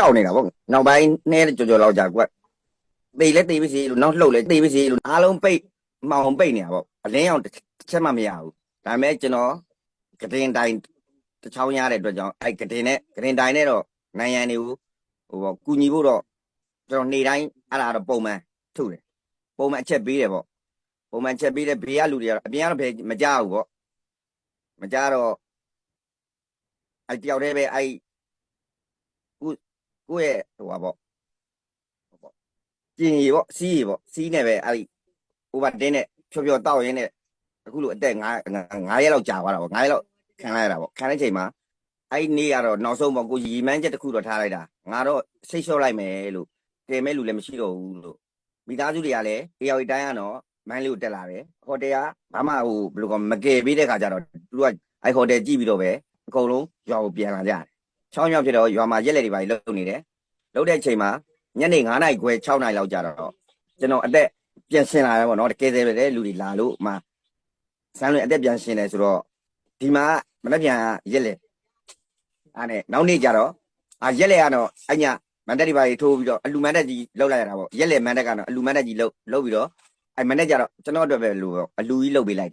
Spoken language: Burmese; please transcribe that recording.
တောက်နေတာပေါ့နောက်ပိုင်းနှဲကြော်ကြော်လောက်ကြာကွက်သေလဲသေပြီစီလို့နောက်လှုပ်လဲသေပြီစီလို့အားလုံးပိတ်မှောင်ပိတ်နေတာပေါ့အလင်းအောင်တစ်ချက်မှမရဘူးဒါပေမဲ့ကျွန်တော်ကတင်တိုင်းတစ်ချောင်းရတဲ့အတွက်ကြောင့်အဲ့ကတင်နဲ့ကတင်တိုင်းနဲ့တော့နိုင်ရန်တွေကိုဟိုပေါ့ကူညီဖို့တော့ကျွန်တော်နေ့တိုင်းအဲ့ဒါတော့ပုံမှန်ထုတ်တယ်ပုံမှန်အချက်ပေးတယ်ပေါ့ပုံမှန်အချက်ပေးတယ်ဘေးကလူတွေကတော့အပြင်ကတော့ဘယ်မကြောက်ဘူးပေါ့မကြောက်တော့အဲ့တယောက်တည်းပဲအဲ့ ကိုယ့်ရဲ့ဟိုပါပေါ့ဟိုပေါ့ကျင်ရီပေါ့စီးရီပေါ့စီးနေပဲအဲ့ဒီဟိုပါတင်းနဲ့ဖြောဖြောတောက်ရင်းနဲ့အခုလိုအသက်9 9ရက်လောက်ကြာသွားတာပေါ့9ရက်လောက်ခံလိုက်ရတာပေါ့ခံတဲ့ချိန်မှာအဲ့ဒီနေ့ကတော့နောက်ဆုံးပေါ့ကိုရီမန်းချက်တစ်ခုတော့ထားလိုက်တာငါတော့စိတ်လျှော့လိုက်မယ်လို့ကဲမဲ့လူလည်းမရှိတော့ဘူးလို့မိသားစုတွေကလည်းတယောက်တိုင်းကတော့မန်းလေးကိုတက်လာတယ်ဟိုတယ်ကဘာမှဟိုဘယ်လိုကောမကယ်ပေးတဲ့ခါကျတော့သူတို့ကအဲ့ဟိုတယ်ကြည့်ပြီးတော့ပဲအကုန်လုံးရွာကိုပြန်လာကြတယ် ချောင်းချောင်းဖြစ်တော့ရွာမှာရက်လက်တွေပါလုံနေတယ်လုပ်တဲ့အချိန်မှာညနေ9နာရီခွဲ6နာရီလောက်ကြာတော့ကျွန်တော်အသက်ပြန်ရှင်လာတယ်ပေါ့နော်တကယ်တည်းပဲတဲ့လူတွေလာလို့အမှစမ်းလွင်အသက်ပြန်ရှင်တယ်ဆိုတော့ဒီမှာမနေ့ပြန်ရက်လက်အားနဲ့နောက်နေ့ကျတော့အာရက်လက်ကတော့အညာမန်တက်ဒီပါကြီးထိုးပြီးတော့အလူမန်တက်ကြီးလောက်လိုက်ရတာပေါ့ရက်လက်မန်တက်ကတော့အလူမန်တက်ကြီးလောက်လောက်ပြီးတော့အဲမန်တက်ကျတော့ကျွန်တော်အတွက်ပဲလို့ပေါ့အလူကြီးလောက်ပေးလိုက်တယ်